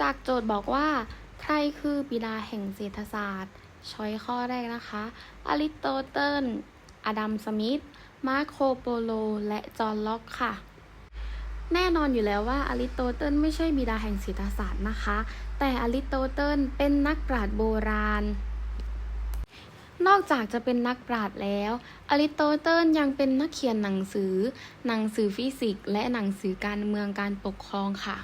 จากโจทย์บอกว่า ใครคือบิดาแห่งเศรษฐศาสตร์ ช้อยข้อแรกนะคะ อริสโตเติล อดัม สมิธ มาร์โคโปโล และจอห์น ล็อกค่ะ แน่นอนอยู่แล้วว่าอริสโตเติลไม่ใช่บิดาแห่งเศรษฐศาสตร์นะคะ แต่อริสโตเติลเป็นนักปราชญ์โบราณ นอกจากจะเป็นนักปราชญ์แล้ว อริสโตเติลยังเป็นนักเขียนหนังสือ หนังสือฟิสิกส์ และหนังสือการเมืองการปกครองค่ะ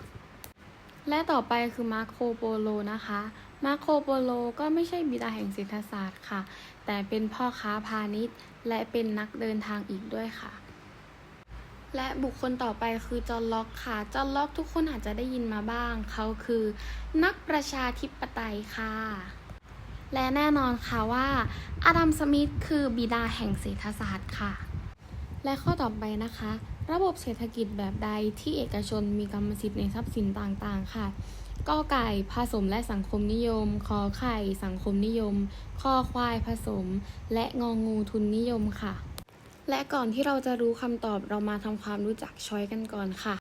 และต่อไปคือมาโคโปโลนะคะ มาโคโปโลก็ไม่ใช่บิดาแห่งเศรษฐศาสตร์ค่ะ แต่เป็นพ่อค้าพาณิชย์ และเป็นนักเดินทางอีกด้วยค่ะ และบุคคลต่อไปคือจอห์นล็อกค่ะ จอห์นล็อกทุกคนอาจจะได้ยินมาบ้าง เขาคือนักประชาธิปไตยค่ะ และแน่นอนค่ะว่าอดัมสมิธคือบิดาแห่งเศรษฐศาสตร์ค่ะ และข้อต่อไปนะคะ ระบบเศรษฐกิจแบบใดที่เอกชนมีกรรมสิทธิ์ในทรัพย์สินต่างๆ ค่ะกอไก่ผสมและสังคมนิยม คอไข่ สังคมนิยม คอควายผสม และงองูทุนนิยมค่ะ และก่อนที่เราจะรู้คำตอบเรามาทำความรู้จักช้อยกันก่อนค่ะ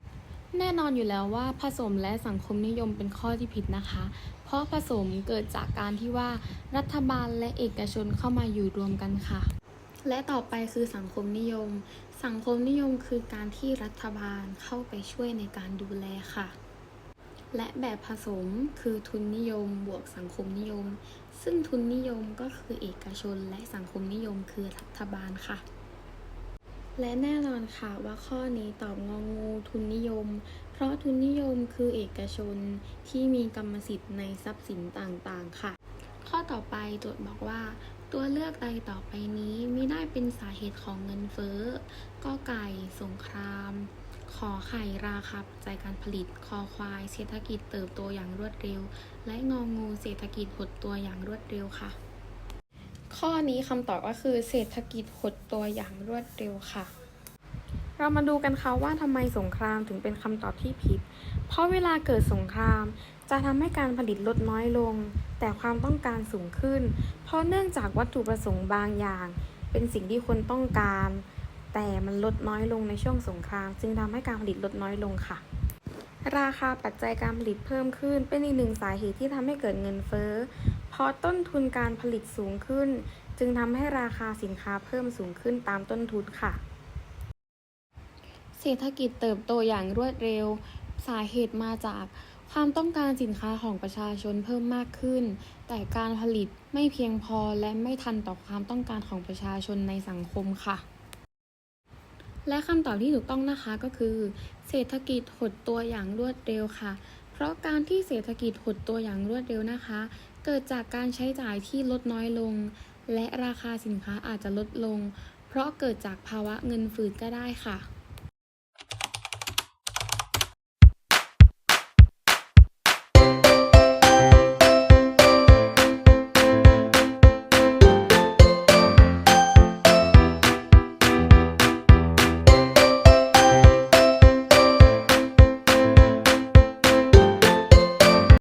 แน่นอนอยู่แล้วว่าผสมและสังคมนิยมเป็นข้อที่ผิดนะคะ เพราะผสมเกิดจากการที่ว่ารัฐบาลและเอกชนเข้ามาอยู่รวมกันค่ะ และต่อไปคือสังคมนิยม สังคมนิยมคือการที่รัฐบาลเข้าไปช่วยในการดูแลค่ะ และแบบผสมคือทุนนิยมบวกสังคมนิยม ซึ่งทุนนิยมก็คือเอกชน และสังคมนิยมคือรัฐบาลค่ะ และแน่นอนค่ะว่าข้อนี้ตอบงองูทุนนิยม เพราะทุนนิยมคือเอกชนที่มีกรรมสิทธิ์ในทรัพย์สินต่างๆค่ะ ข้อต่อไปโจทย์บอกว่า ตัวเลือกใดต่อไปนี้ไม่ได้เป็นสาเหตุของเงินเฟ้อ ก็ไก่สงคราม ขอไข่ราคาปัจจัยการผลิต คอควาย เศรษฐกิจเติบโตอย่างรวดเร็ว และงองงูเศรษฐกิจหดตัวอย่างรวดเร็วค่ะ ข้อนี้คำตอบก็คือเศรษฐกิจหดตัวอย่างรวดเร็วค่ะ เรามาดูกันค่ะว่าทำไมสงครามถึงเป็นคำตอบที่ผิด เพราะเวลาเกิดสงคราม จะทำให้การผลิตลดน้อยลง แต่ความต้องการสูงขึ้น เพราะเนื่องจากวัตถุประสงค์บางอย่าง เป็นสิ่งที่คนต้องการ แต่มันลดน้อยลงในช่วงสงคราม จึงทำให้การผลิตลดน้อยลงค่ะ ราคาปัจจัยการผลิตเพิ่มขึ้น เป็นอีกหนึ่งสาเหตุที่ทำให้เกิดเงินเฟ้อ เพราะต้นทุนการผลิตสูงขึ้น จึงทำให้ราคาสินค้าเพิ่มสูงขึ้นตามต้นทุนค่ะ เศรษฐกิจเติบโตอย่างรวดเร็ว สาเหตุมาจากความต้องการสินค้าของประชาชนเพิ่มมากขึ้น แต่การผลิตไม่เพียงพอและไม่ทันต่อความต้องการของประชาชนในสังคมค่ะ และคำตอบที่ถูกต้องนะคะก็คือ เศรษฐกิจหดตัวอย่างรวดเร็วค่ะ เพราะการที่เศรษฐกิจหดตัวอย่างรวดเร็วนะคะ เกิดจากการใช้จ่ายที่ลดน้อยลง และราคาสินค้าอาจจะลดลง เพราะเกิดจากภาวะเงินฝืดก็ได้ค่ะ